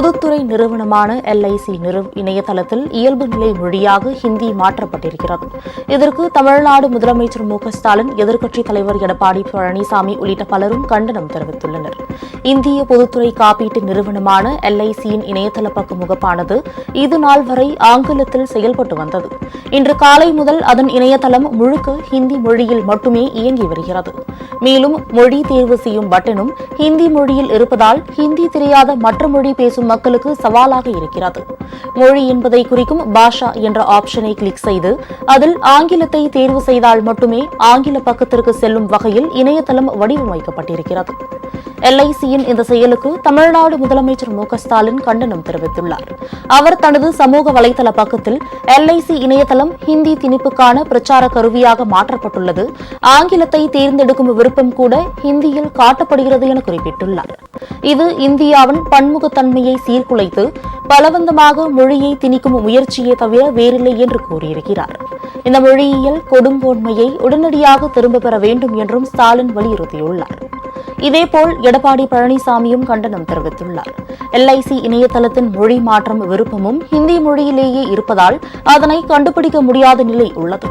பொதுத்துறை நிறுவனமான எல்ஐசி நிறுவ இணையதளத்தில் இயல்பு நிலை மொழியாக ஹிந்தி மாற்றப்பட்டிருக்கிறது. இதற்கு தமிழ்நாடு முதலமைச்சர் மு ஸ்டாலின் எதிர்க்கட்சித் தலைவர் எடப்பாடி பழனிசாமி உள்ளிட்ட பலரும் கண்டனம் தெரிவித்துள்ளனர். இந்திய பொதுத்துறை காப்பீட்டு நிறுவனமான எல்ஐசியின் இணையதள பக்க முகப்பானது இது நாள் வரை ஆங்கிலத்தில் செயல்பட்டு வந்தது. இன்று காலை முதல் அதன் இணையதளம் முழுக்க ஹிந்தி மொழியில் மட்டுமே இயங்கி வருகிறது. மேலும் மொழி தேர்வு செய்யும் பட்டனும் ஹிந்தி மொழியில் இருப்பதால் ஹிந்தி தெரியாத மற்ற மொழி பேசும் மக்களுக்கு சவாலாக இருக்கிறது. மொழி என்பதை குறிக்கும் பாஷா என்ற ஆப்ஷனை கிளிக் செய்து அதில் ஆங்கிலத்தை தேர்வு செய்தால் மட்டுமே ஆங்கில பக்கத்திற்கு செல்லும் வகையில் இணையதளம் வடிவமைக்கப்பட்டிருக்கிறது. எல்ஐசியின் இந்த செயலுக்கு தமிழ்நாடு முதலமைச்சர் மு ஸ்டாலின் கண்டனம் தெரிவித்துள்ளார். அவர் தனது சமூக வலைதள பக்கத்தில் எல்ஐசி இணையதளம் ஹிந்தி திணிப்புக்கான பிரச்சார கருவியாக மாற்றப்பட்டுள்ளது. ஆங்கிலத்தை தேர்ந்தெடுக்கும் விருப்பம் கூட ஹிந்தியில் காட்டப்படுகிறது என குறிப்பிட்டுள்ளார். இது இந்தியாவின் பன்முகத்தன்மையை சீர்குலைத்து பலவந்தமாக மொழியை திணிக்கும் முயற்சியே தவிர வேறில்லை என்று கூறியிருக்கிறார். இந்த மொழியியல் கொடுங்கோன்மையை உடனடியாக திரும்பப் பெற வேண்டும் என்றும் ஸ்டாலின் வலியுறுத்தியுள்ளார். இதேபோல் எடப்பாடி பழனிசாமியும் கண்டனம் தெரிவித்துள்ளார். எல்ஐசி இணையதளத்தின் மொழி மாற்றம் விருப்பமும் ஹிந்தி மொழியிலேயே இருப்பதால் அதனை கண்டுபிடிக்க முடியாத நிலை உள்ளது.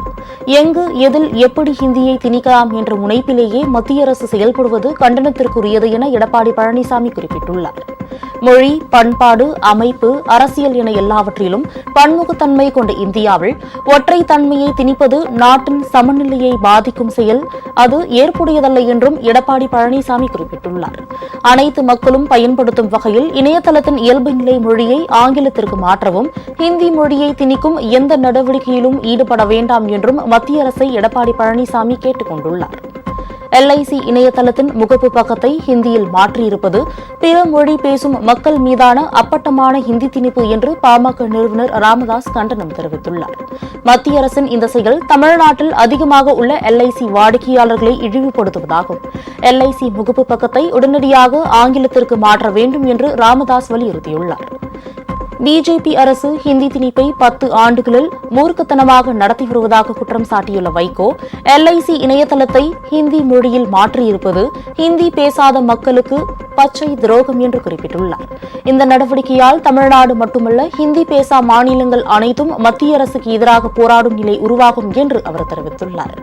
எங்கு எதில் எப்படி ஹிந்தியை திணிக்கலாம் என்ற முனைப்பிலேயே மத்திய அரசு செயல்படுவது கண்டனத்திற்குரியது என எடப்பாடி பழனிசாமி குறிப்பிட்டுள்ளார். மொழி பண்பாடு அமைப்பு அரசியல் என எல்லாவற்றிலும் பன்முகத்தன்மை கொண்ட இந்தியாவில் ஒற்றை தன்மையை திணிப்பது நாட்டின் சமநிலையை பாதிக்கும் செயல். அது ஏற்புடையதல்ல என்றும் எடப்பாடி பழனிசாமி பழனிசாமி குறிப்பிட்டுள்ளார். அனைத்து மக்களும் பயன்படுத்தும் வகையில் இணையதளத்தின் இயல்பு நிலை மொழியை ஆங்கிலத்திற்கு மாற்றவும் ஹிந்தி மொழியை திணிக்கும் எந்த நடவடிக்கையிலும் ஈடுபட வேண்டாம் என்றும் மத்திய அரசை எடப்பாடி பழனிசாமி கேட்டுக் கொண்டுள்ளார் எல்ஐசி இணையதளத்தின் முகப்பு பக்கத்தை ஹிந்தியில் மாற்றியிருப்பது பிற மொழி பேசும் மக்கள் மீதான அப்பட்டமான ஹிந்தி திணிப்பு என்று பாமக நிறுவனர் ராமதாஸ் கண்டனம் தெரிவித்துள்ளார். மத்திய அரசின் இந்த செயல் தமிழ்நாட்டில் அதிகமாக உள்ள எல்ஐசி வாடிக்கையாளர்களை இழிவுபடுத்துவதாகும். எல்ஐசி முகப்பு பக்கத்தை உடனடியாக ஆங்கிலத்திற்கு மாற்ற வேண்டும் என்று ராமதாஸ் வலியுறுத்தியுள்ளார். பிஜேபி அரசு ஹிந்தி திணிப்பை பத்து ஆண்டுகளில் மூர்க்கத்தனமாக நடத்தி வருவதாக குற்றம் சாட்டியுள்ள வைகோ எல்ஐசி இணையதளத்தை ஹிந்தி மொழியில் மாற்றியிருப்பது ஹிந்தி பேசாத மக்களுக்கு பச்சை துரோகம் என்று குறிப்பிட்டுள்ளார். இந்த நடவடிக்கையால் தமிழ்நாடு மட்டுமல்ல ஹிந்தி பேசா மாநிலங்கள் அனைத்தும் மத்திய அரசுக்கு எதிராக போராடும் நிலை உருவாகும் என்று அவர் தெரிவித்துள்ளார்.